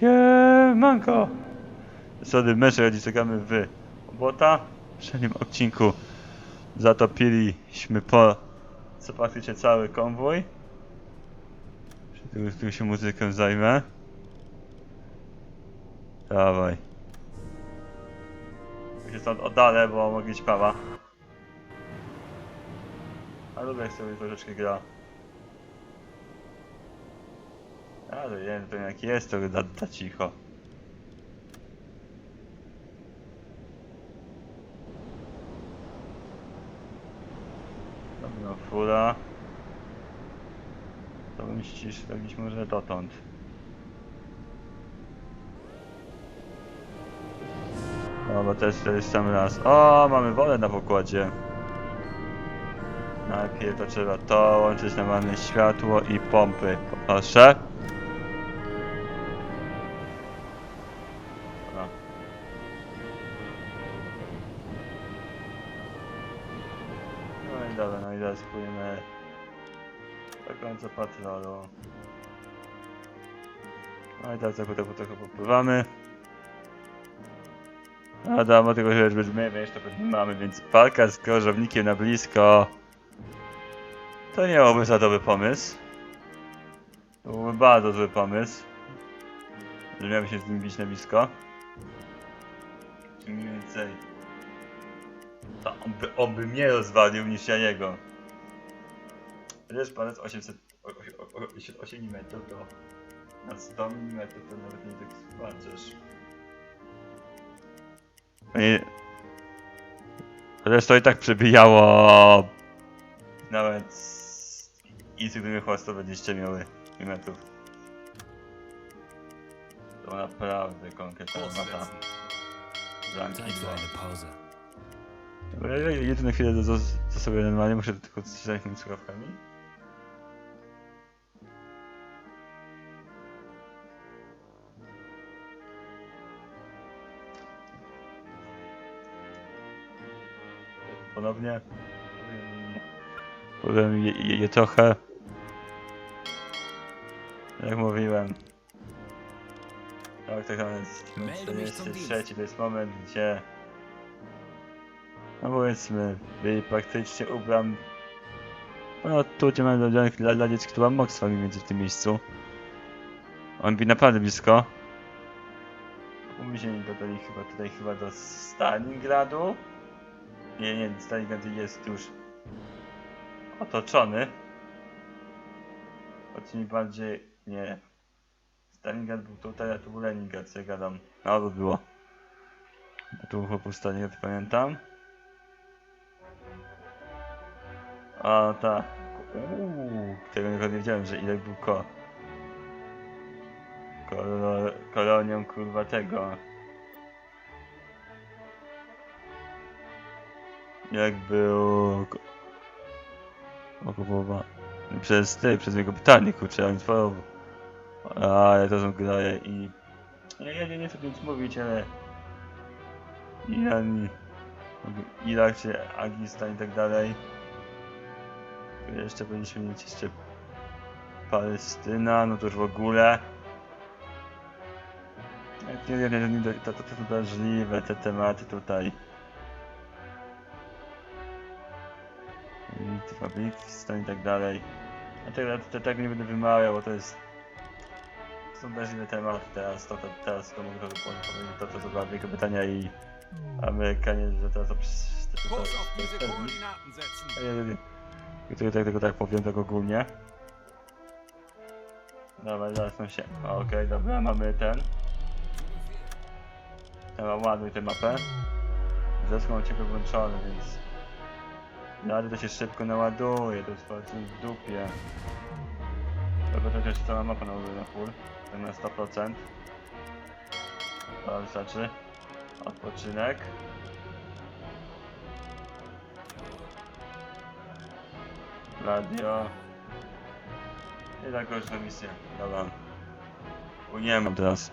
Siemanko! Meczek, gdzie czekamy w Obłota. W poprzednim odcinku zatopiliśmy po co praktycznie cały konwój. Tu, tu się muzyką zajmę. Dawaj. Ja się stąd oddalę, bo mogę mieć prawa. A lubię jak sobie troszeczkę gra. Ale wiem, to jak jest, to da, da cicho. Dobra, fura. To bym ściszył gdzieś może dotąd. No bo też to jest sam raz. O, mamy wolę na pokładzie. Najpierw to trzeba to łączyć na mamy światło i pompy. Proszę. Do końca patrolu. No i teraz trochę, trochę, trochę popływamy. A damo tego, że już my wiesz, to pewnie mamy, więc walka z krożownikiem na blisko. To nie byłby za dobry pomysł. To byłby bardzo zły pomysł. Że miałby się z nim bić na blisko. Mniej więcej. To on by, on by mnie rozwalił niż ja jego. Chociaż palec 800, o- o- o- 88 mm to na 100 mm to nawet nie tak zobaczysz. I... Chociaż to i tak przebijało nawet i gdyby chyba 120 miały milimetrów. To naprawdę konkretna mapa. Ja jedę na chwilę do, do, do sobie normalnie, muszę tylko zajść tymi słuchawkami. Ponownie. Powiem je, je, je trochę. Jak mówiłem. Tak, tak, mich zum 43 to jest moment, gdzie no powiedzmy, byli praktycznie ubram. No tu gdzie mamy dla, dla, dla dzieci, która mógł z wami między w tym miejscu. On był naprawdę blisko. Umieścili dodali chyba tutaj chyba do Stalingradu. Nie, nie, Stalingrad jest już otoczony. Choć mi bardziej, nie. Stalingrad był tutaj, a tu był Leningrad, ja gadam. No, to było. A tu był Stalingrad, pamiętam. A tak. Uuu, tego nie wiedziałem, że ile był ko. Kolo, kolonią kurwa tego. Jak był. ko- Okupowa. Przez ty, przez jego pytanie, kurczę, on tworzył. Ale to są i. Nie, nie, nie, chcę nic mówić, ale. Iran, Irak czy Afganistan i tak dalej. Jeszcze powinniśmy mieć jeszcze Palestyna, no to już w ogóle. Nie, nie, nie, to, to, to te tematy tutaj. Litwa, Afganistan i tak dalej. A tego te, tego nie będę wymawiał, bo to jest... Drażliwe tematy teraz, to, to teraz to mogę powiedzieć, to, to, to była wielkie pytania i Amerykanie, że teraz to... tylko tak, tylko tak powiem tak ogólnie. Dobra, zaraz się. Okej, dobra, mamy ten. Dobra, ładuj tę mapę. Zresztą mam ciebie włączony, więc... Rady to się szybko naładuje, to jest po w dupie. Dobra, to jeszcze cała mapa naładuje na full. Tak na 100%. To wystarczy. Odpoczynek. Radio. I tak na misję. Dobra. Nie mam teraz.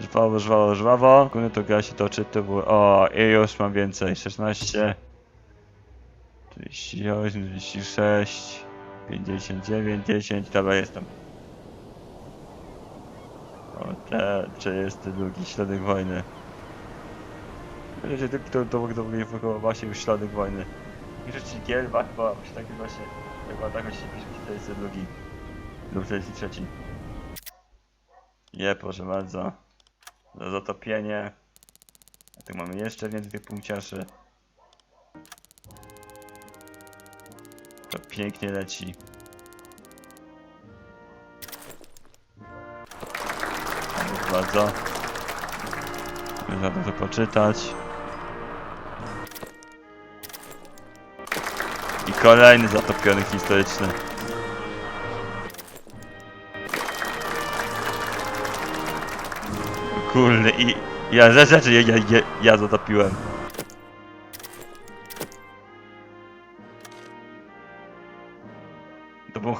Żwawo, żwawo, żwawo. Głównie to gra się toczy, to było... O, i już mam więcej. 16. 48, 36. 59, 10. Dobra, jestem. O, E, czy jest drugi śladek wojny. Wiecie, typ to to to wychował właśnie już śladek wojny. I rzeczy Gielba chyba właśnie taki właśnie, chyba tak właśnie pisze, że to jest ten drugi. Lub 43. Nie, proszę bardzo. Za zatopienie. A tu mamy jeszcze więcej tych punkciarzy. Pięknie leci. Proszę bardzo. Za to poczytać. I kolejny zatopiony historyczny. Kurde i ja rzeczy ja, ja, ja zatopiłem.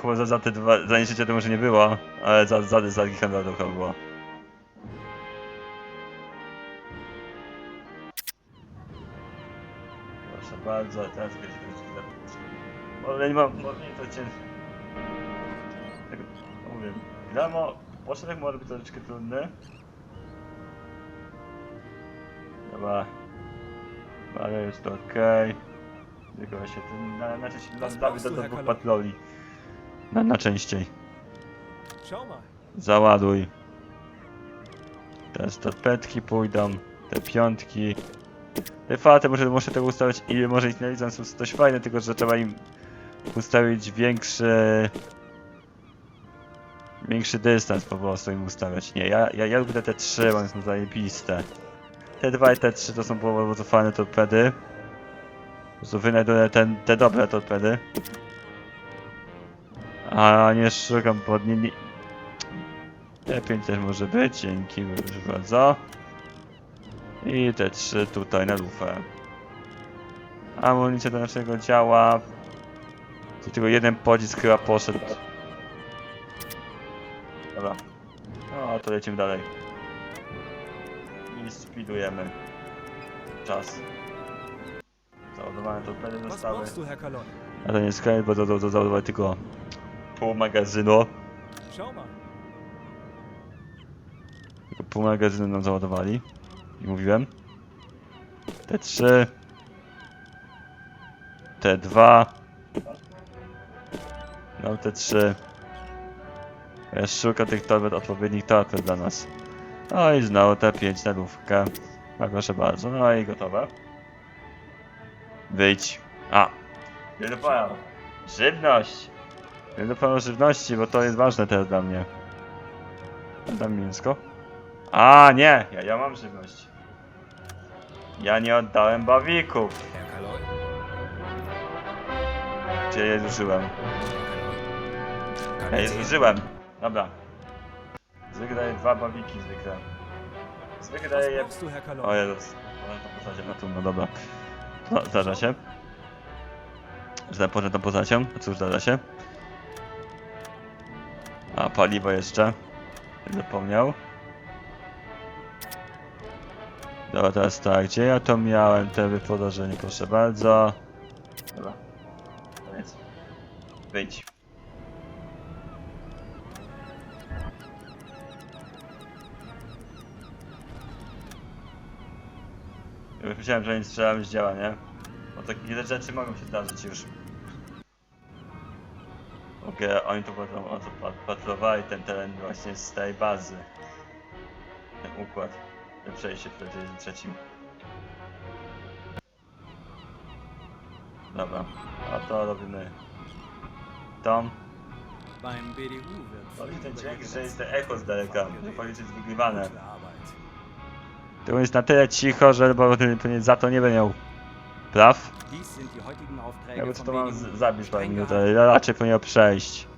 Chyba za, za te dwa, za to może nie było, ale za, za, za Gichendra to chyba było. Proszę bardzo, teraz będzie to Może nie mam, może nie to cię... Tak, no mówię, gramo, początek może być troszeczkę trudny. Dobra. Ale jest to okej. Tylko się ten, na, na częściej dla Was Dawid brauchst do du, Herr dwóch Kalon? patroli. Na, na częściej. Schau mal. Załaduj. Teraz torpedki pójdą, te piątki. Te faty może, muszę tego ustawić i może ich widzą, są dość fajne, tylko że trzeba im ustawić większy... Większy dystans po prostu im ustawiać. Nie, ja, ja, ja lubię te trzy, bo one są zajebiste. Te dwa i te trzy to są bardzo fajne torpedy. Po prostu wynajduję ten, te dobre torpedy. A nie szukam pod nie, nie, T5 też może być, dzięki bardzo. I te trzy tutaj na lufę. Amunicja do naszego działa. Tu tylko jeden pocisk chyba poszedł. Dobra. No to lecimy dalej. I speedujemy. Czas. Załadowane torpedy zostały. A to nie jest bo to, to, to tylko pół magazynu. Tylko pół magazynu nam załadowali. I mówiłem. Te trzy. Te dwa. No te trzy. Ja szukam tych torped, odpowiednich torped dla nas. No i znowu pięć na lufkę. No proszę bardzo, no i gotowe. Wyjdź. A. Żywność. Dopałem żywności, bo to jest ważne teraz dla mnie. Dam mięsko. A nie, ja, ja mam żywność. Ja nie oddałem bawików. Gdzie je zużyłem? Ja je zużyłem. Dobra. Zwykle daję dwa bawiki zwykle. Zwykle daję je... O Jezus. Tą postacią, no dobra. To zdarza się. Że zapoznę tą postacią. A cóż, zdarza się. A, paliwo jeszcze. Zapomniał. Dobra, teraz tak, gdzie ja to miałem, te wyposażenie, proszę bardzo. Dobra. Koniec. Wyjdź. Myślałem, że nie strzelałem z działa, nie? Bo takie rzeczy mogą się zdarzyć już. Okej, oni tu patrolowali ten teren właśnie z tej bazy. Ten układ. Ten przejście w 43. Dobra, a to robimy To viel jest ten dźwięk, że jest Gesetze echo z daleka, że faktycznie jest wygrywane. To jest na tyle cicho, że bo pewnie za to nie będę miał praw. Dies sind die heutigen Aufträge Ja bym to mam zabić parę Streng minut, geheim. ale raczej powinien przejść.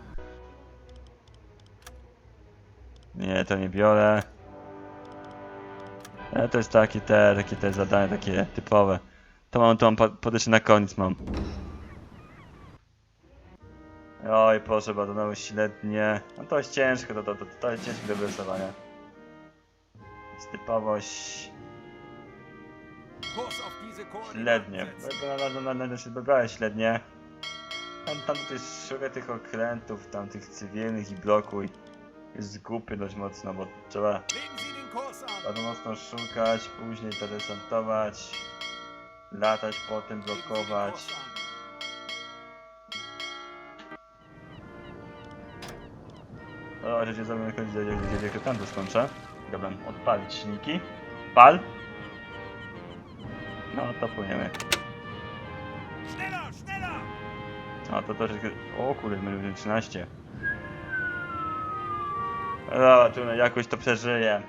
Nie, to nie biorę. Ale to jest takie te, takie te zadania, takie typowe. To mam, to mam po- podejście na koniec mam. Oj, proszę bardzo, no średnie. No to jest ciężko, to, to, to, to jest ciężkie do wyrysowania. Jest typowość na, na się wybrałeś średnie. Tam, tam tutaj szukaj tych okrętów, tam tych cywilnych i blokuj. jest głupy dość mocno, bo trzeba bardzo mocno szukać, później to desantować, latać potem, blokować. O, że cię zrobię gdzie, gdzie, gdzie, gdzie tam to skończę. Dobra, odpalić silniki. Pal. No to płyniemy. Schneller! No to troszeczkę... O kurde, my 13. No Zobaczymy, jakoś to przeżyje.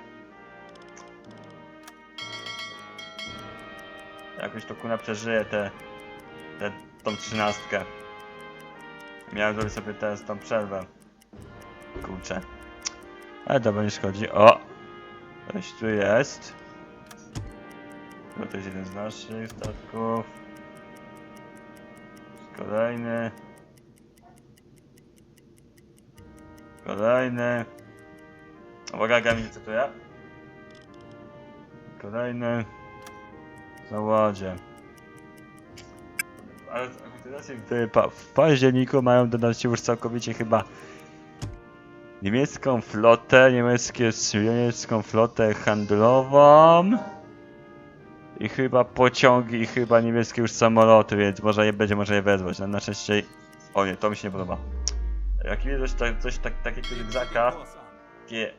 Jakoś to kuna przeżyje te, te, tą trzynastkę. Miałem zrobić sobie teraz tą przerwę. Kurczę. Ale dobra, nie szkodzi. O! Coś tu jest. No to jest jeden z naszych statków. Kolejny. Kolejny. Uwaga, Gamil, co to ja? Kolejny. Ale aktualizacje w, pa- w październiku mają dodać już całkowicie chyba niemiecką flotę, niemieckie, niemiecką flotę handlową i chyba pociągi i chyba niemieckie już samoloty, więc może je będzie można je wezwać. Na, na szczęście... O nie, to mi się nie podoba. Jak widzę coś, tak, coś tak, takiego an. takie,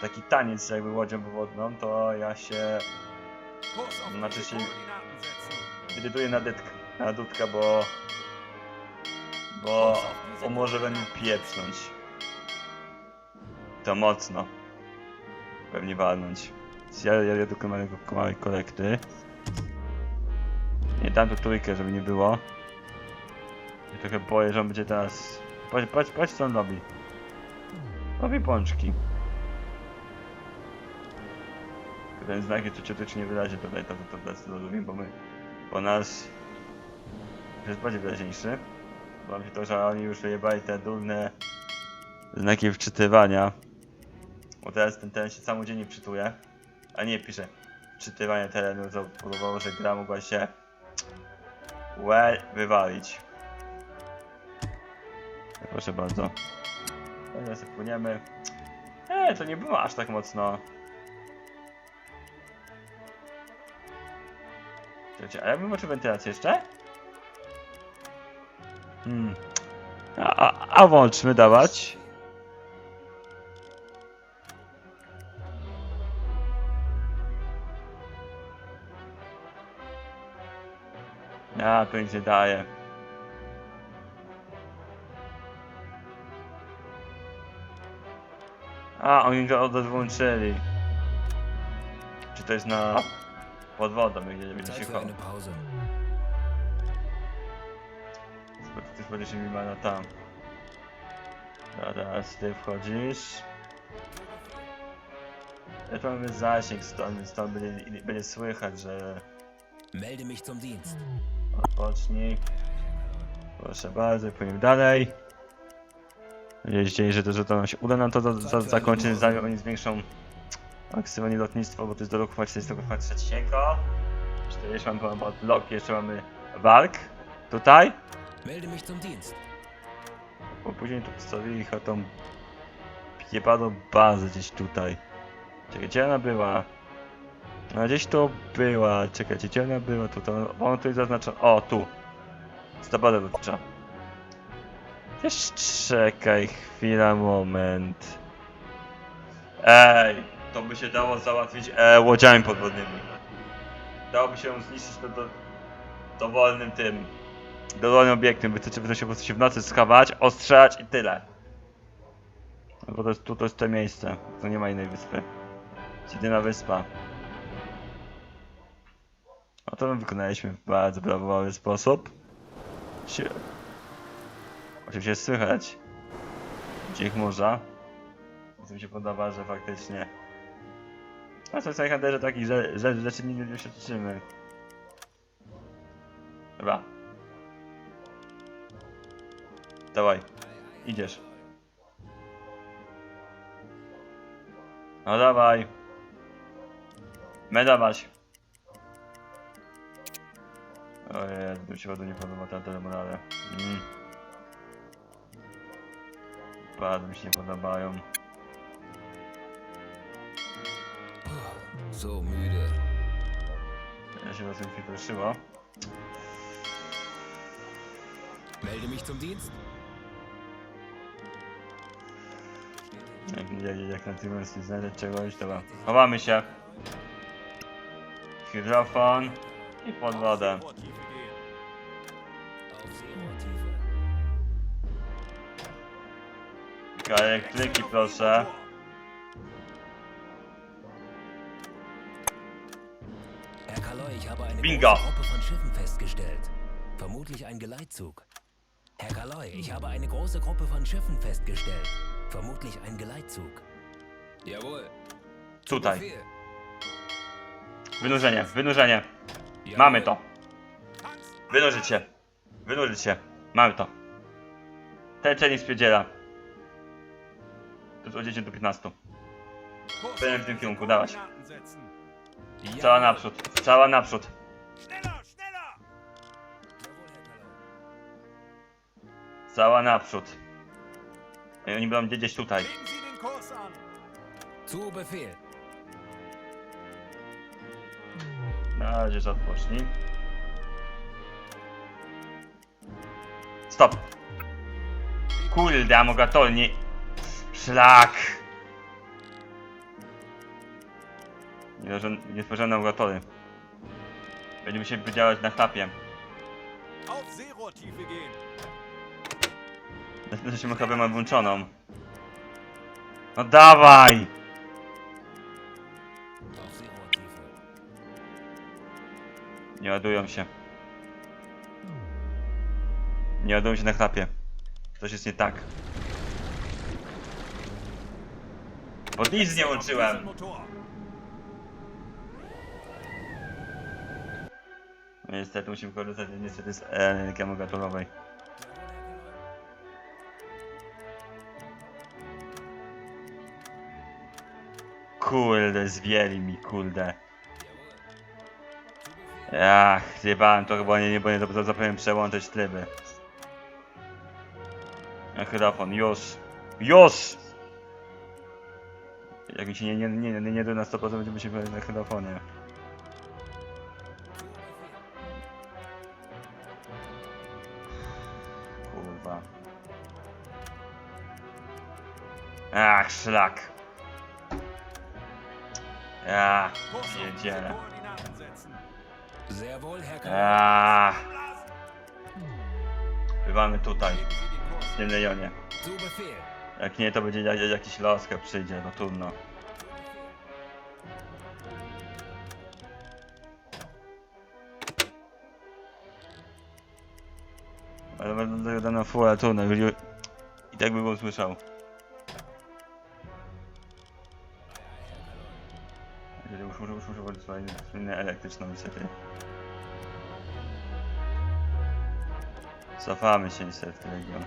taki taniec jakby łodzią powodną, to ja się Znaczy się- decyduję na, na dudka, bo... Bo on może we mnie pieprznąć. To mocno. Pewnie walnąć. Ja, ja jadę do małego, małej kolekty. Nie dam tu trójkę, żeby nie było. Ja trochę boję, że on będzie teraz... Patrz, patrz, patrz co on robi. Robi pączki. Ten znak jest ciutecznie wyraźnie tutaj, to, to, to, to rozumiem, bo my... Bo nasz... jest bardziej wyraźniejszy. Bo mi się to, że oni już wyjebali te durne znaki wczytywania. Bo teraz ten teren się samodzielnie wczytuje. A nie pisze wczytywanie terenu, co powodowało, że gra mogła się łe wywalić. Proszę bardzo. Teraz płyniemy. Eee, to nie było aż tak mocno. Czekajcie, a ja bym wentylację jeszcze? Hmm. A, a, a włączmy dawać. A, to nie daje. A, oni to odwłączyli. Czy to jest na... pod wodą, będzie, będzie się chował. eine Pause. Ty wchodzisz mi ma na tam. Teraz ty wchodzisz. Tu mamy zasięg stąd, więc stąd będzie, będzie słychać, że Melde mich zum Dienst. Odpocznij. Proszę bardzo, płyniemy dalej. Mam nadzieję, że to, że to nam się uda nam to za, za, zakończyć, zanim oni zwiększą maksymalnie lotnictwo, bo to jest do roku 2043. 40 mamy ponad blok, jeszcze mamy walk. Tutaj. Melde mich zum Dienst. Bo później tu postawili chyba tą jebaną bazę gdzieś tutaj. Czekaj, gdzie ona była? No gdzieś tu była, czekajcie, gdzie ona była? Tu, to, bo ona tu jest zaznaczona. O, tu. Jest ta baza lotnicza. Też czekaj, chwila, moment. Ej, to by się dało załatwić e, łodziami podwodnymi. Dałoby się zniszczyć to do, dowolnym tym dowolnym obiektem, wystarczy, wystarczy po prostu się w nocy schować, ostrzelać i tyle. No bo to jest, tu to jest to miejsce, tu nie ma innej wyspy. Jest jedyna wyspa. A to my wykonaliśmy w bardzo brawowy sposób. Sie... Oczywiście słychać dźwięk morza. Więc mi się podoba, że faktycznie... A co w Skyhanderze takich rze- rze- rzeczy nigdy nie doświadczymy. Dobra. Dawaj, idziesz. No dawaj. Medawać. Ojej, to mi się bardzo nie podoba ta telemonada. Mm. Bardzo mi się nie podobają. So müde. Ja się bardzo mi wyproszyło. Melde mich zum Dienst. Jak, jak, jak na tym nie znajdę czegoś, dobra. Chowamy się. Hydrofon i pod wodę. Elektryki proszę. Herr Kaloi, ich habe eine Bingo. große Gruppe von Schiffen festgestellt. Vermutlich ein Geleitzug. Herr Kaloi, ich habe eine große Gruppe von Schiffen festgestellt. Vermutlich ein Geleitzug. Jawohl. Tutaj. Befehl. Wynurzenie, wynurzenie. Jawohl. Mamy to. Wynurzyć się. Wynurzyć się. Mamy to. Ten czenik spierdziela. To od 10 do 15. Kurs Będę w tym kierunku, dawać. Cała naprzód. Cała naprzód. Cała naprzód. I oni będą gdzieś tutaj. Na razie, odpocznij. Stop! Kurde, amogator, nie... Szlak! Nie, że nie spojrzałem na amogatory. Będziemy musieli działać na chlapie. Seerohrtiefe gehen. Zresztą chlapę mam włączoną. No dawaj! Nie ładują się. Nie ładują się na chlapie. Coś jest nie tak. Bo nic nie łączyłem. No niestety musimy korzystać niestety z energii akumulatorowej. Kurde, zwieli mi, kurde. Ach, zjebałem to chyba nie, nie, bo nie zap- zapomniałem przełączyć tryby. Mikrofon, już! Już! Jak mi się nie, nie, nie, nie, nie do na 100% będziemy się na mikrofonie. Kurwa. Ach, szlak. Ja. Ach, Blasen. bywamy tutaj, w tym rejonie. Jak nie, to będzie jak- jakiś loska przyjdzie, no trudno. Ale będę dał na full trudno, już, już- i tak by go usłyszał. Jeżeli Muszę, muszę, włożyć swoją elektryczną niestety. Cofamy się niestety, Legion.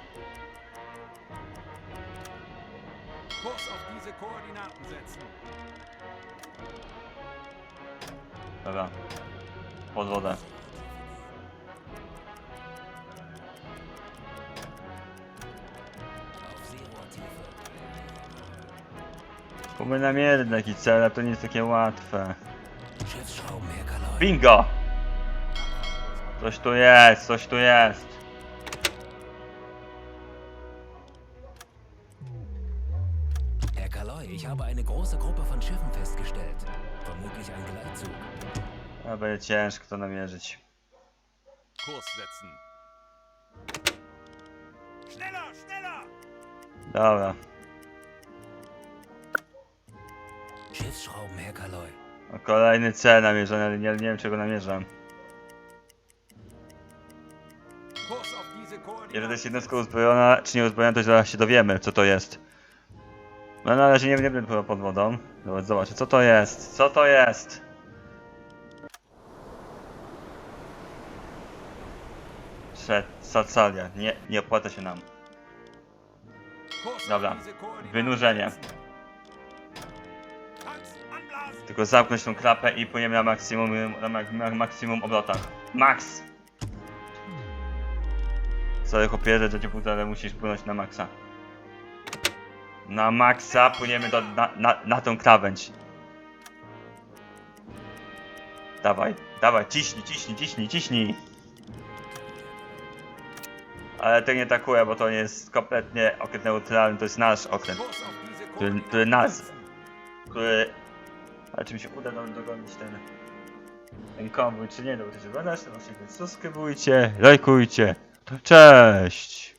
Diese Koordinaten setzen. Dobra. Pod wodę. Namierzyć na jakiś cel, a to nie jest takie łatwe. Bingo! Coś tu jest, coś tu jest. Ciężko to namierzyć. Kurs setzen. Schneller, schneller! Dobra. Schiffsschrauben, Herr Kaloi. O, kolejny cel namierzony, ale nie, nie wiem czego namierzam. Kurs auf diese Jeżeli to jest Koordinaten. jednostka uzbrojona, czy nie uzbrojona, to zaraz się dowiemy, co to jest. No na razie nie, nie będę pod wodą. Dobra, zobaczę, co to jest, co to jest. Szed, Sacalia, nie, nie opłaca się nam. Dobra. Wynurzenie. Tylko zamknąć tą klapę i płyniemy na maksimum, na, mak- na maksimum obrotach. Max! Sorry chłopie, że cię ale musisz płynąć na maksa. Na maksa płyniemy do, na, na, na tą krawędź. Dawaj, dawaj, ciśnij, ciśnij, ciśnij, ciśnij. Ale to nie takuje, bo to nie jest kompletnie okręt neutralny, to jest nasz okręt, który, który nas, który... Ale czy mi się uda nam dogonić ten, ten konwój, czy nie, bo to się oglądasz, to właśnie subskrybujcie, lajkujcie. Cześć!